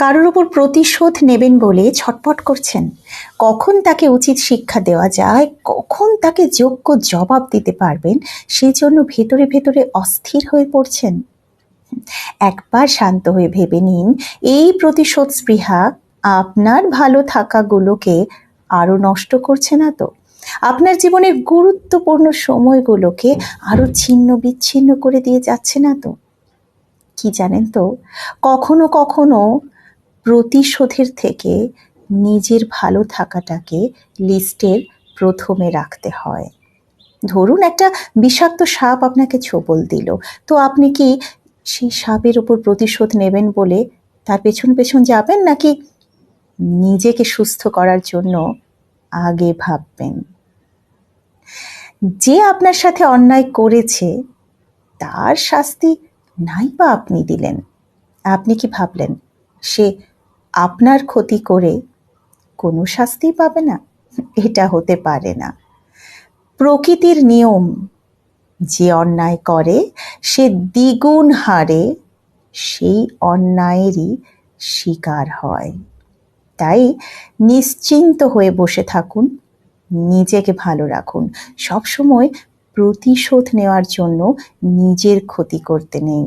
কারোর উপর প্রতিশোধ নেবেন বলে ছটপট করছেন। কখন তাকে উচিত শিক্ষা দেওয়া যায়, কখন তাকে যোগ্য জবাব দিতে পারবেন, সেজন্য ভেতরে ভেতরে অস্থির হয়ে পড়ছেন। একবার শান্ত হয়ে ভেবে নিন, এই প্রতিশোধ স্পৃহা আপনার ভালো থাকাগুলোকে আরও নষ্ট করছে না তো। আপনার জীবনের গুরুত্বপূর্ণ সময়গুলোকে আরও ছিন্ন বিচ্ছিন্ন করে দিয়ে যাচ্ছে না তো। কি জানেন তো, কখনো কখনো প্রতিশোধের থেকে নিজের ভালো থাকাটাকে লিস্টের প্রথমে রাখতে হয়। ধরুন একটা বিষাক্ত সাপ আপনাকে ছোবল দিল, তো আপনি কি সেই সাপের উপর প্রতিশোধ নেবেন বলে তার পেছন পেছন যাবেন নাকি নিজেকে সুস্থ করার জন্য আগে ভাববেন? যে আপনার সাথে অন্যায় করেছে, তার শাস্তি নাই বা আপনি দিলেন। আপনি কি ভাবলেন, সে আপনার ক্ষতি করে কোনো শাস্তি পাবে না? এটা হতে পারে না। প্রকৃতির নিয়ম, যে অন্যায় করে, সে দ্বিগুণ হারে সেই অন্যায়েরই শিকার হয়। তাই নিশ্চিন্ত হয়ে বসে থাকুন, নিজেকে ভালো রাখুন। সবসময় প্রতিশোধ নেওয়ার জন্য নিজের ক্ষতি করতে নেই।